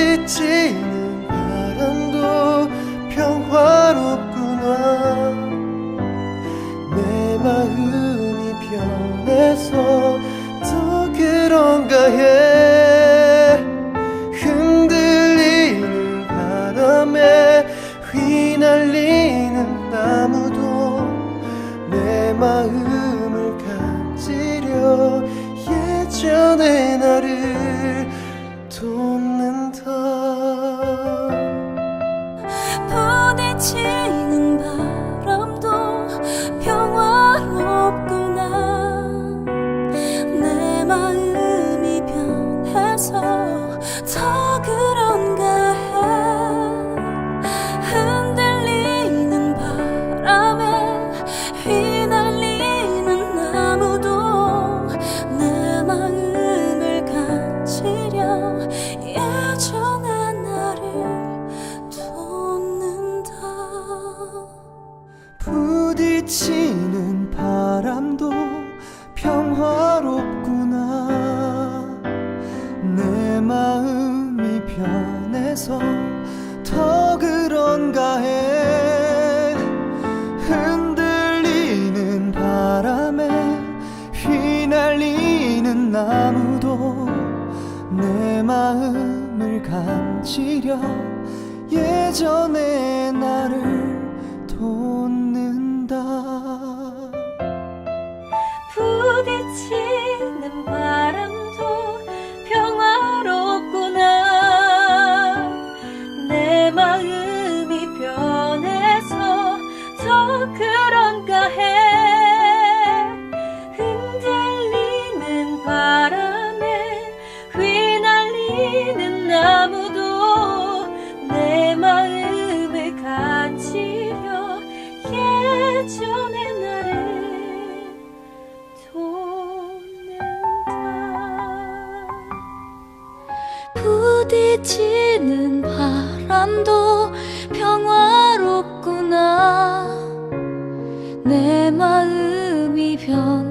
부딪히는 바람도 평화롭구나. 내 마음이 변해서 더 그런가 해. 흔들리는 바람에 휘날리는 나무도 내 마음을 간지려 예전의 나를 부 해서 더 그런가 해. 흔들리는 바람에 휘날리는 나무도 내 마음을 간지려 예전의 나를 부딪히는 부딪히는 바람도 평화롭구나. 내 마음이 변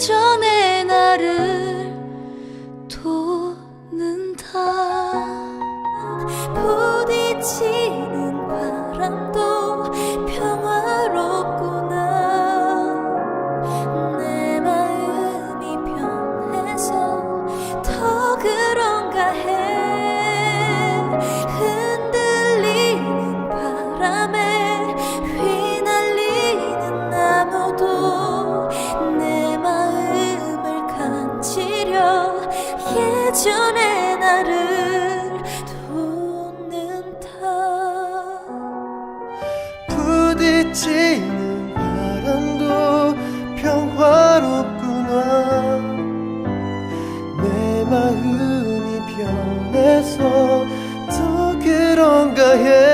전의 나를 예전의 나를 돋는다 부딪히는 바람도 평화롭구나. 내 마음이 변해서 더 그런가 해